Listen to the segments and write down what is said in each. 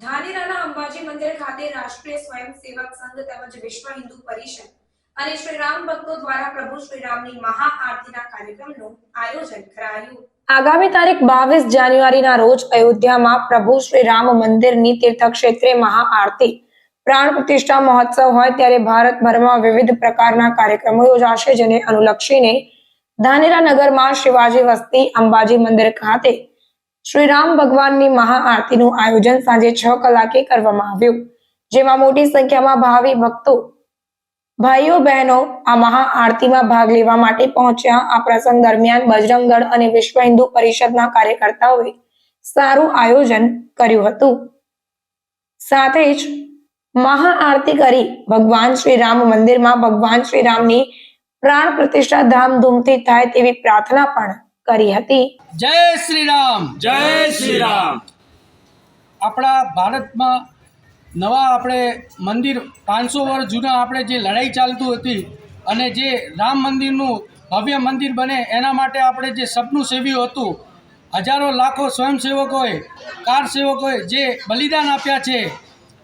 ધાનેરાના અંબાજી મંદિર ખાતે રાષ્ટ્રીય સ્વયંસેવક સંઘ તેમજ વિશ્વ હિન્દુ પરિષદ અને શ્રી રામ ભક્તો દ્વારા પ્રભુ શ્રી રામની મહાઆરતીના કાર્યક્રમનું આયોજન કરાયું. આગામી તારીખ બાવીસ જાન્યુઆરીના રોજ અયોધ્યામાં પ્રભુ શ્રી રામ મંદિરની તીર્થક્ષેત્રે મહાઆરતી, પ્રાણ પ્રતિષ્ઠા મહોત્સવ હોય ત્યારે ભારતભરમાં વિવિધ પ્રકારના કાર્યક્રમો યોજાશે જેને અનુલક્ષીને ધાનેરા નગરમાં શિવાજી વસ્તી અંબાજી મંદિર ખાતે શ્રી રામ ભગવાનની મહાઆરતીનું આયોજન સાંજે છ કલાકે કરવામાં આવ્યું, જેમાં મોટી સંખ્યામાં ભાવિ ભક્તો, ભાઈઓ બહેનો આ મહાઆરતીમાં ભાગ લેવા માટે પહોંચ્યા. આ પ્રસંગ દરમિયાન બજરંગ અને વિશ્વ હિન્દુ પરિષદના કાર્યકર્તાઓએ સારું આયોજન કર્યું હતું. સાથે જ મહાઆરતી કરી ભગવાન શ્રી રામ મંદિરમાં ભગવાન શ્રી રામની પ્રાણ પ્રતિષ્ઠા ધામધૂમથી થાય તેવી પ્રાર્થના પણ કરી હતી. જય શ્રી રામ જય શ્રી રામ આપણા ભારતમાં નવા આપણે મંદિર પાંચસો વર્ષ જૂના આપણે જે લડાઈ ચાલતું હતી અને જે રામ મંદિરનું ભવ્ય મંદિર બને એના માટે આપણે જે સપનું સેવ્યું હતું હજારો લાખો સ્વયંસેવકોએ કાર સેવકોએ જે બલિદાન આપ્યા છે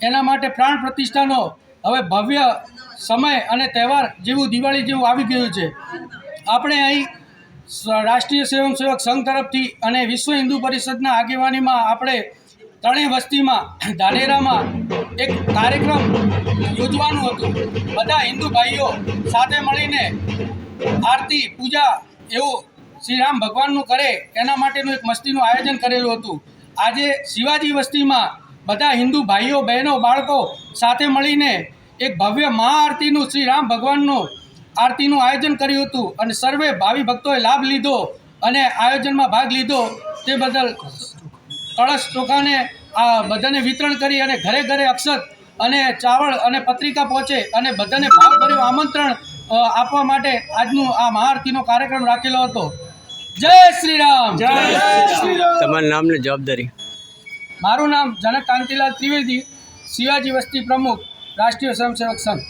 એના માટે પ્રાણ પ્રતિષ્ઠાનો હવે ભવ્ય સમય અને તહેવાર જેવું દિવાળી જેવું આવી ગયું છે. આપણે અહીં રાષ્ટ્રીય સ્વયંસેવક સંઘ તરફથી અને વિશ્વ હિન્દુ પરિષદના આગેવાનીમાં આપણે ત્રણેય વસ્તીમાં, ધાનેરામાં એક કાર્યક્રમ યોજવાનું હતું. બધા હિન્દુ ભાઈઓ સાથે મળીને આરતી, પૂજા એવું શ્રી રામ ભગવાનનું કરે, એના માટેનું એક મસ્તીનું આયોજન કરેલું હતું. આજે શિવાજી વસ્તીમાં બધા હિન્દુ ભાઈઓ, બહેનો, બાળકો સાથે મળીને એક ભવ્ય મહાઆરતીનું શ્રી રામ ભગવાનનું આરતીનું આયોજન કર્યું હતું અને સર્વે ભાવિ ભક્તોએ લાભ લીધો અને આયોજનમાં ભાગ લીધો તે બદલ કળશ ચોખાને આ બધાને વિતરણ કરી અને ઘરે ઘરે અક્ષત અને ચાવળ અને પત્રિકા પહોંચે અને બધાને ભાવભર્યું આમંત્રણ આપવા માટે આજનું આ મહાઆરતીનો કાર્યક્રમ રાખેલો હતો. જય શ્રી રામ જય શ્રી રામ તમારા નામ ને જવાબદારી. મારું નામ જનક કાંતિલાલ ત્રિવેદી શિવાજી વસ્તી પ્રમુખ રાષ્ટ્રીય સ્વયંસેવક સંઘ.